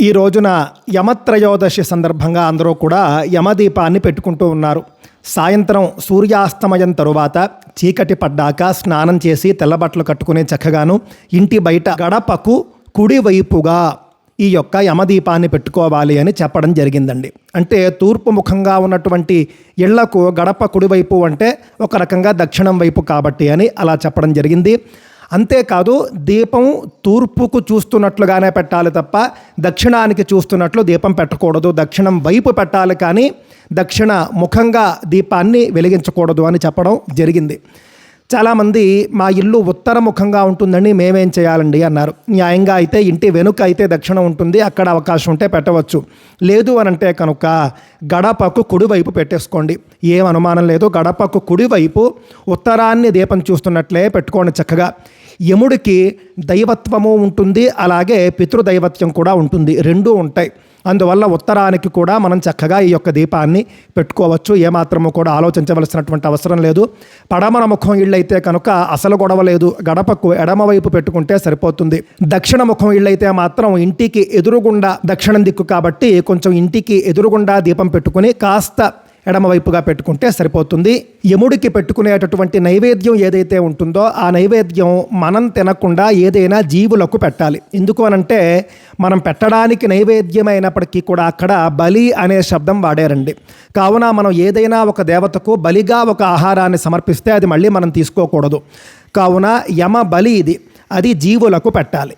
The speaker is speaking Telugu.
ఈ రోజున యమత్రయోదశి సందర్భంగా అందరూ కూడా యమదీపాన్ని పెట్టుకుంటూ ఉన్నారు. సాయంత్రం సూర్యాస్తమయం తరువాత చీకటి పడ్డాక స్నానం చేసి తెల్లబట్టలు కట్టుకునే చక్కగాను ఇంటి బయట గడపకు కుడివైపుగా ఈ యొక్క యమదీపాన్ని పెట్టుకోవాలి అని చెప్పడం జరిగిందండి. అంటే తూర్పు ముఖంగా ఉన్నటువంటి ఇళ్ళకు గడప కుడివైపు అంటే ఒక రకంగా దక్షిణం వైపు కాబట్టి అని అలా చెప్పడం జరిగింది. అంతేకాదు దీపం తూర్పుకు చూస్తున్నట్లుగానే పెట్టాలి తప్ప దక్షిణానికి చూస్తున్నట్లు దీపం పెట్టకూడదు. దక్షిణం వైపు పెట్టాలి కానీ దక్షిణ ముఖంగా దీపాన్ని వెలిగించకూడదు అని చెప్పడం జరిగింది. చాలామంది మా ఇల్లు ఉత్తర ముఖంగా ఉంటుందని మేమేం చేయాలండి అన్నారు. న్యాయంగా అయితే ఇంటి వెనుక అయితే దక్షిణం ఉంటుంది అక్కడ అవకాశం ఉంటే పెట్టవచ్చు. లేదు అని అంటే కనుక గడపకు కుడివైపు పెట్టేసుకోండి. ఏం అనుమానం లేదు గడపకు కుడివైపు ఉత్తరాన్ని దీపం చూస్తున్నట్లే పెట్టుకోండి చక్కగా. యముడికి దైవత్వము ఉంటుంది అలాగే పితృదైవత్వం కూడా ఉంటుంది. రెండూ ఉంటాయి. అందువల్ల ఉత్తరానికి కూడా మనం చక్కగా ఈ యొక్క దీపాన్ని పెట్టుకోవచ్చు. ఏమాత్రము కూడా ఆలోచించవలసినటువంటి అవసరం లేదు. పడమర ముఖం ఇళ్ళైతే కనుక అసలు గొడవ లేదు. గడపకు ఎడమవైపు పెట్టుకుంటే సరిపోతుంది. దక్షిణ ముఖం ఇళ్ళైతే మాత్రం ఇంటికి ఎదురుగుండా దక్షిణం దిక్కు కాబట్టి కొంచెం ఇంటికి ఎదురుగుండా దీపం పెట్టుకుని కాస్త ఎడమవైపుగా పెట్టుకుంటే సరిపోతుంది. యముడికి పెట్టుకునేటటువంటి నైవేద్యం ఏదైతే ఉంటుందో ఆ నైవేద్యం మనం తినకుండా ఏదైనా జీవులకు పెట్టాలి. ఎందుకు అనంటే మనం పెట్టడానికి నైవేద్యమైనప్పటికీ కూడా అక్కడ బలి అనే శబ్దం వాడారండి. కావున మనం ఏదైనా ఒక దేవతకు బలిగా ఒక ఆహారాన్ని సమర్పిస్తే అది మళ్ళీ మనం తీసుకోకూడదు. కావున యమ బలి ఇది. అది జీవులకు పెట్టాలి.